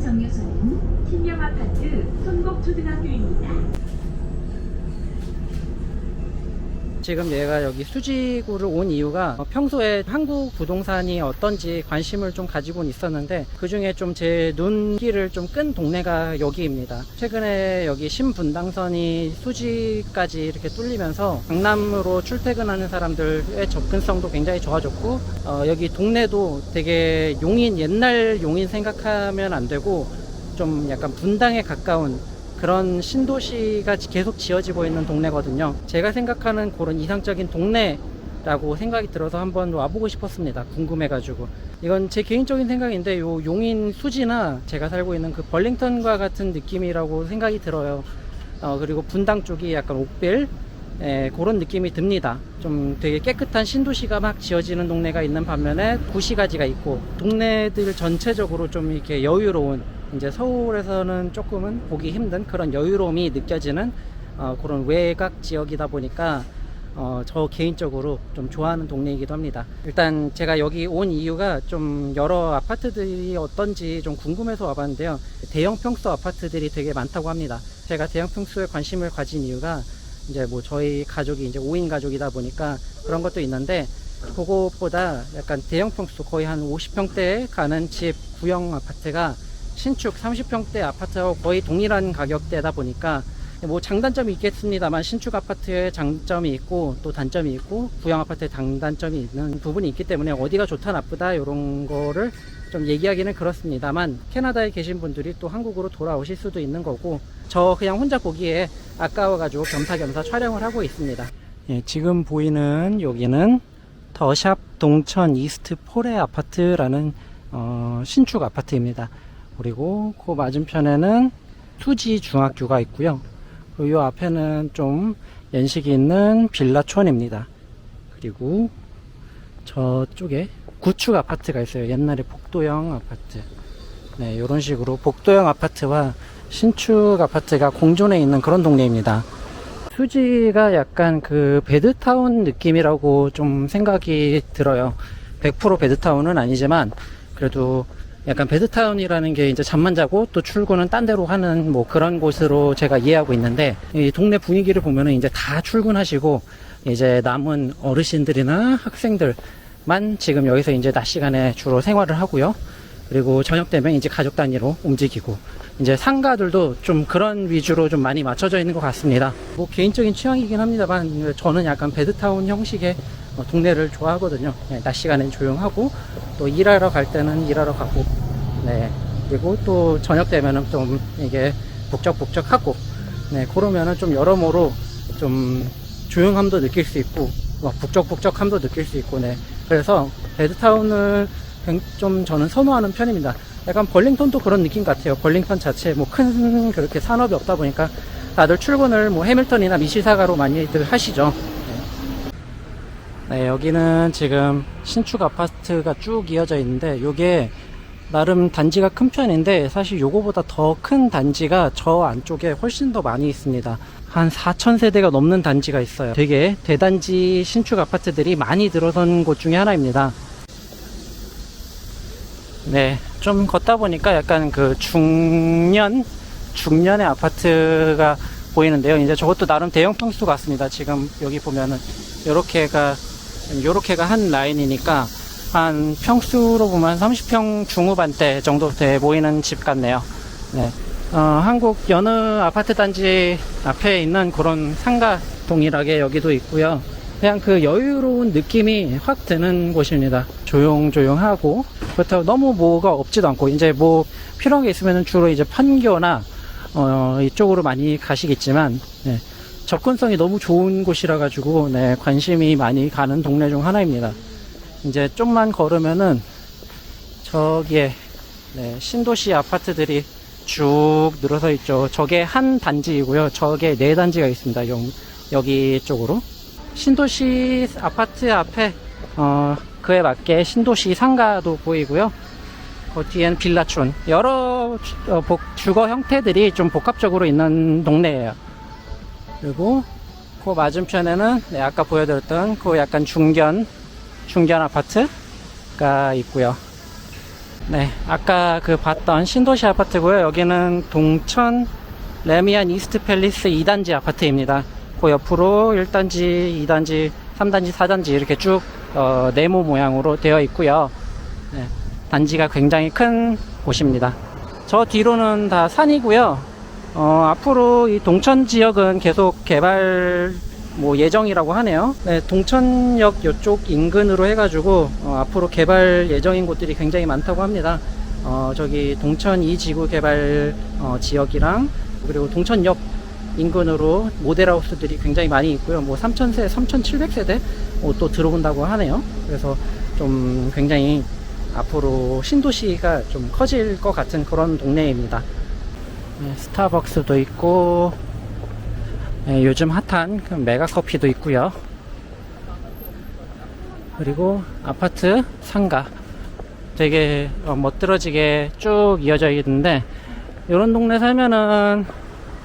정류소는 신명 아파트 손곡초등학교입니다. 지금 얘가 여기 수지구를 온 이유가 어, 평소에 한국 부동산이 어떤지 관심을 좀 가지고는 있었는데 그 중에 좀 제 눈길을 좀 끈 동네가 여기입니다. 최근에 여기 신분당선이 수지까지 이렇게 뚫리면서 강남으로 출퇴근하는 사람들의 접근성도 굉장히 좋아졌고 어, 여기 동네도 되게 용인 옛날 용인 생각하면 안 되고 좀 약간 분당에 가까운 그런 신도시가 계속 지어지고 있는 동네거든요. 제가 생각하는 그런 이상적인 동네 라고 생각이 들어서 한번 와보고 싶었습니다. 궁금해가지고. 이건 제 개인적인 생각인데, 요 용인 수지나 제가 살고 있는 그 벌링턴과 같은 느낌이라고 생각이 들어요. 어, 그리고 분당 쪽이 약간 옥빌, 예, 그런 느낌이 듭니다. 좀 되게 깨끗한 신도시가 막 지어지는 동네가 있는 반면에 구시가지가 있고, 동네들 전체적으로 좀 이렇게 여유로운, 이제 서울에서는 조금은 보기 힘든 그런 여유로움이 느껴지는 어, 그런 외곽 지역이다 보니까 어, 저 개인적으로 좀 좋아하는 동네이기도 합니다. 일단 제가 여기 온 이유가 좀 여러 아파트들이 어떤지 좀 궁금해서 와봤는데요. 대형 평수 아파트들이 되게 많다고 합니다. 제가 대형 평수에 관심을 가진 이유가 이제 뭐 저희 가족이 이제 5인 가족이다 보니까 그런 것도 있는데 그것보다 약간 대형 평수 거의 한 50평대에 가는 집 구형 아파트가 신축 30평대 아파트하고 거의 동일한 가격대다 보니까 뭐 장단점이 있겠습니다만 신축 아파트에 장점이 있고 또 단점이 있고 구형 아파트에 장단점이 있는 부분이 있기 때문에 어디가 좋다 나쁘다 이런 거를 좀 얘기하기는 그렇습니다만 캐나다에 계신 분들이 또 한국으로 돌아오실 수도 있는 거고 저 그냥 혼자 보기에 아까워가지고 겸사겸사 촬영을 하고 있습니다. 예, 지금 보이는 여기는 더샵 동천 이스트 포레 아파트라는 어, 신축 아파트입니다. 그리고 그 맞은편에는 수지 중학교가 있고요. 그리고 요 앞에는 좀 연식이 있는 빌라촌입니다. 그리고 저쪽에 구축 아파트가 있어요. 옛날에 복도형 아파트. 네, 이런 식으로 복도형 아파트와 신축 아파트가 공존해 있는 그런 동네입니다. 수지가 약간 그 베드타운 느낌이라고 좀 생각이 들어요. 100% 베드타운은 아니지만 그래도 약간 베드타운이라는 게 이제 잠만 자고 또 출근은 딴 데로 하는 뭐 그런 곳으로 제가 이해하고 있는데 이 동네 분위기를 보면은 이제 다 출근하시고 이제 남은 어르신들이나 학생들만 지금 여기서 이제 낮 시간에 주로 생활을 하고요. 그리고 저녁 되면 이제 가족 단위로 움직이고 이제 상가들도 좀 그런 위주로 좀 많이 맞춰져 있는 것 같습니다. 뭐 개인적인 취향이긴 합니다만 저는 약간 베드타운 형식의 어, 동네를 좋아하거든요. 네, 낮 시간엔 조용하고 또 일하러 갈 때는 일하러 가고 네 그리고 또 저녁 되면은 좀 이게 북적북적하고 네 그러면은 좀 여러모로 좀 조용함도 느낄 수 있고 막 북적북적함도 느낄 수 있고 네 그래서 베드타운을 굉- 좀 저는 선호하는 편입니다. 약간 벌링턴도 그런 느낌 같아요. 벌링턴 자체 뭐큰 그렇게 산업이 없다 보니까 다들 출근을 뭐 해밀턴이나 미시사가로 많이들 하시죠. 네, 여기는 지금 신축 아파트가 쭉 이어져 있는데 요게 나름 단지가 큰 편인데 사실 요거보다 더 큰 단지가 저 안쪽에 훨씬 더 많이 있습니다. 한 4천 세대가 넘는 단지가 있어요. 되게 대단지 신축 아파트들이 많이 들어선 곳 중에 하나입니다. 네, 좀 걷다 보니까 약간 그 중년, 중년의 아파트가 보이는데요. 이제 저것도 나름 대형 평수 같습니다. 지금 여기 보면은 요렇게가, 요렇게가 한 라인이니까 한 평수로 보면 30평 중후반대 정도 돼 보이는 집 같네요. 네. 어, 한국 여느 아파트 단지 앞에 있는 그런 상가 동일하게 여기도 있고요. 그냥 그 여유로운 느낌이 확 드는 곳입니다. 조용조용하고 그렇다고 너무 뭐가 없지도 않고 이제 뭐 필요한 게 있으면 주로 이제 판교나 어, 이쪽으로 많이 가시겠지만 네, 접근성이 너무 좋은 곳이라 가지고 네, 관심이 많이 가는 동네 중 하나입니다. 이제 좀만 걸으면은 저기에 네, 신도시 아파트들이 쭉 늘어서 있죠. 저게 한 단지이고요. 저게 네 단지가 있습니다. 여, 여기 쪽으로. 신도시 아파트 앞에 어, 그에 맞게 신도시 상가도 보이고요. 그 뒤엔 빌라촌. 여러 주- 어, 복- 주거 형태들이 좀 복합적으로 있는 동네예요. 그리고 그 맞은편에는 네, 아까 보여드렸던 그 약간 중견 중견 아파트가 있고요. 네, 아까 그 봤던 신도시 아파트고요. 여기는 동천 레미안 이스트 팰리스 2단지 아파트입니다. 그 옆으로 1단지, 2단지, 3단지, 4단지 이렇게 쭉 어, 네모 모양으로 되어 있고요. 네, 단지가 굉장히 큰 곳입니다. 저 뒤로는 다 산이고요. 어, 앞으로 이 동천 지역은 계속 개발 뭐 예정이라고 하네요. 네, 동천역 이쪽 인근으로 해가지고 어, 앞으로 개발 예정인 곳들이 굉장히 많다고 합니다. 어, 저기 동천 2지구 개발 어, 지역이랑 그리고 동천역 인근으로 모델하우스들이 굉장히 많이 있고요. 뭐 3,000세, 3,700세대 어, 또 들어온다고 하네요. 그래서 좀 굉장히 앞으로 신도시가 좀 커질 것 같은 그런 동네입니다. 네, 스타벅스도 있고 네, 요즘 핫한 그 메가커피도 있고요. 그리고 아파트 상가 되게 어, 멋들어지게 쭉 이어져 있는데 이런 동네 살면은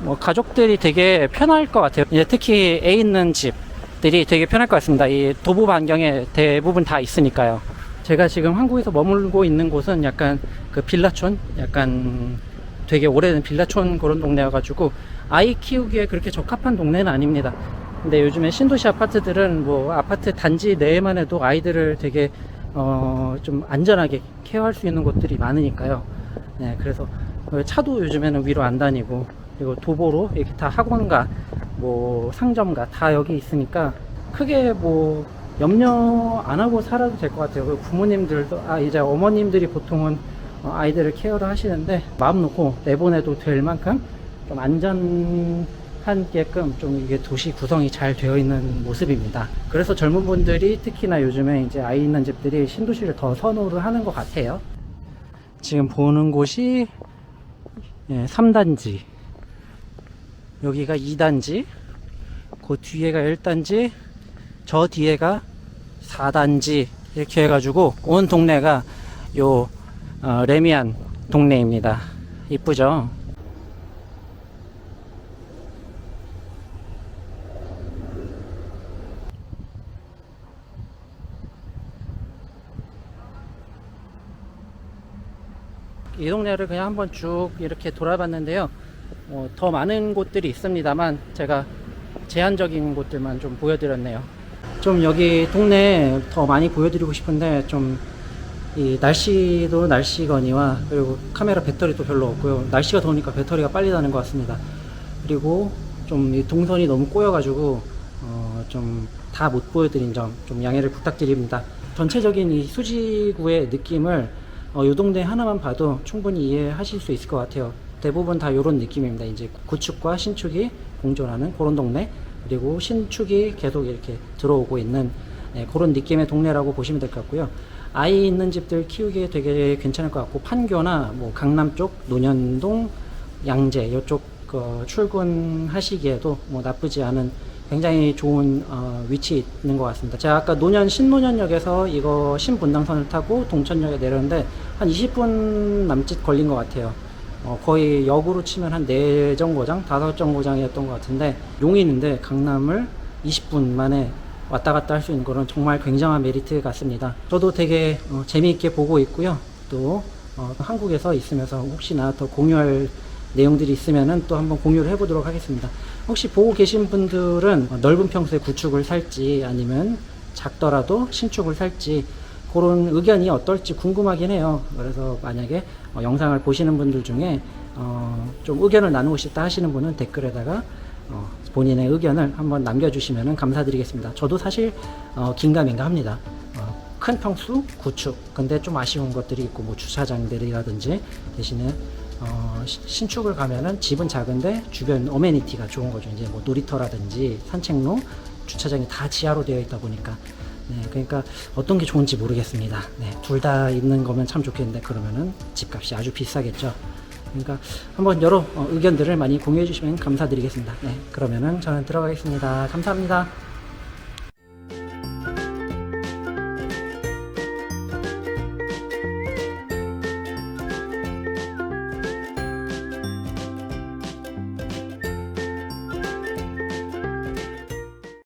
뭐 가족들이 되게 편할 것 같아요. 이제 특히 애 있는 집들이 되게 편할 것 같습니다. 이 도보 반경에 대부분 다 있으니까요. 제가 지금 한국에서 머물고 있는 곳은 약간 그 빌라촌, 약간 되게 오래된 빌라촌 그런 동네여가지고 아이 키우기에 그렇게 적합한 동네는 아닙니다. 근데 요즘에 신도시 아파트들은 뭐 아파트 단지 내에만 해도 아이들을 되게 어 좀 안전하게 케어할 수 있는 곳들이 많으니까요. 네, 그래서 차도 요즘에는 위로 안 다니고 그리고 도보로 이렇게 다 학원가 뭐 상점가 다 여기 있으니까 크게 뭐 염려 안 하고 살아도 될 것 같아요. 부모님들도 아 이제 어머님들이 보통은 어, 아이들을 케어를 하시는데 마음 놓고 내보내도 될 만큼 좀 안전한게끔 좀 이게 도시 구성이 잘 되어 있는 모습입니다. 그래서 젊은 분들이 특히나 요즘에 이제 아이 있는 집들이 신도시를 더 선호를 하는 것 같아요. 지금 보는 곳이 예, 3단지 여기가 2단지 그 뒤에가 1단지 저 뒤에가 4단지 이렇게 해가지고 온 동네가 요 어, 레미안 동네입니다. 이쁘죠? 이 동네를 그냥 한번 쭉 이렇게 돌아봤는데요. 어, 더 많은 곳들이 있습니다만 제가 제한적인 곳들만 좀 보여드렸네요. 좀 여기 동네 더 많이 보여드리고 싶은데 좀 이 날씨도 날씨거니와 그리고 카메라 배터리도 별로 없고요. 날씨가 더우니까 배터리가 빨리 다는 것 같습니다. 그리고 좀이 동선이 너무 꼬여가지고 어, 좀 다 못 보여드린 점 좀 양해를 부탁드립니다. 전체적인 이 수지구의 느낌을 어, 요 동네 하나만 봐도 충분히 이해하실 수 있을 것 같아요. 대부분 다 이런 느낌입니다. 이제 구축과 신축이 공존하는 그런 동네 그리고 신축이 계속 이렇게 들어오고 있는 네, 그런 느낌의 동네라고 보시면 될 것 같고요. 아이 있는 집들 키우기에 되게 괜찮을 것 같고 판교나 뭐 강남 쪽 논현동 양재 이쪽 그 출근하시기에도 뭐 나쁘지 않은 굉장히 좋은 어, 위치에 있는 것 같습니다. 제가 아까 노년 신노년역에서 이거 신분당선을 타고 동천역에 내렸는데 한 20분 남짓 걸린 것 같아요. 어, 거의 역으로 치면 한 4정거장, 5정거장이었던 것 같은데 용인인데 강남을 20분 만에 왔다 갔다 할 수 있는 거는 정말 굉장한 메리트 같습니다. 저도 되게 어, 재미있게 보고 있고요. 또 어, 한국에서 있으면서 혹시나 더 공유할 내용들이 있으면은 또 한번 공유를 해보도록 하겠습니다. 혹시 보고 계신 분들은 어, 넓은 평수의 구축을 살지 아니면 작더라도 신축을 살지 그런 의견이 어떨지 궁금하긴 해요. 그래서 만약에 어, 영상을 보시는 분들 중에 어, 좀 의견을 나누고 싶다 하시는 분은 댓글에다가 어, 본인의 의견을 한번 남겨주시면 감사드리겠습니다. 저도 사실 어, 긴가민가 합니다. 어, 큰 평수 구축. 근데 좀 아쉬운 것들이 있고 뭐 주차장들이라든지 대신에 어, 시- 신축을 가면은 집은 작은데 주변 어메니티가 좋은 거죠. 이제 뭐 놀이터라든지 산책로, 주차장이 다 지하로 되어 있다 보니까 네, 그러니까 어떤 게 좋은지 모르겠습니다. 네, 둘 다 있는 거면 참 좋겠는데 그러면은 집값이 아주 비싸겠죠. 그러니까 한번 여러 어, 의견들을 많이 공유해 주시면 감사드리겠습니다. 네, 그러면은 저는 들어가겠습니다. 감사합니다.